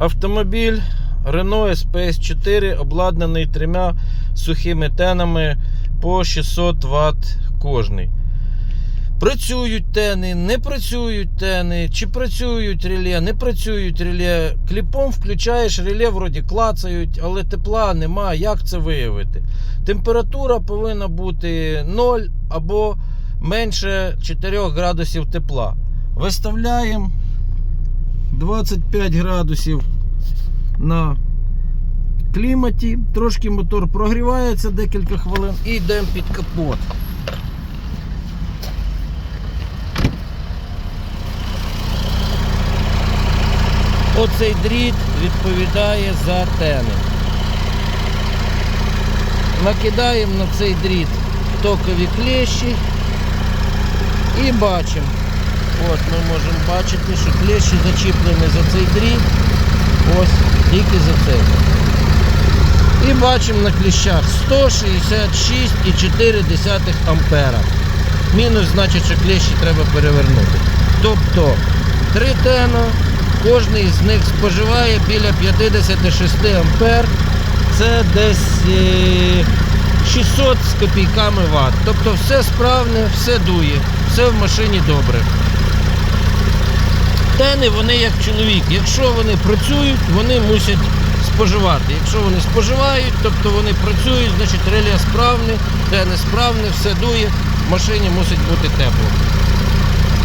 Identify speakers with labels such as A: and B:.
A: Автомобіль Renault SPS 4 обладнаний трьома сухими тенами по 600 Вт кожний. Працюють тени, не працюють тени, чи працюють реле, не працюють реле. Кліпом включаєш реле, вроді клацають, але тепла нема. Як це виявити? Температура повинна бути 0 або менше 4 градусів тепла. Виставляємо 25 градусів на кліматі. Трошки мотор прогрівається декілька хвилин і йдемо під капот. Оцей дріт відповідає за тени. Накидаємо на цей дріт токові клещі і бачимо. От ми можемо бачити, що клещі зачіплені за цей дріт. Ось, тільки за цей. І бачимо на кліщах 166,4 ампера. Мінус значить, що клещі треба перевернути. Тобто три тена, кожний з них споживає біля 56 ампер. Це десь е, 600 з копійками ватт. Тобто все справне, все дує, все в машині добре. Тени вони як чоловік. Якщо вони працюють, вони мусять споживати. Якщо вони споживають, тобто вони працюють, значить реле справне, тени несправне, все дує, в машині мусить бути тепло.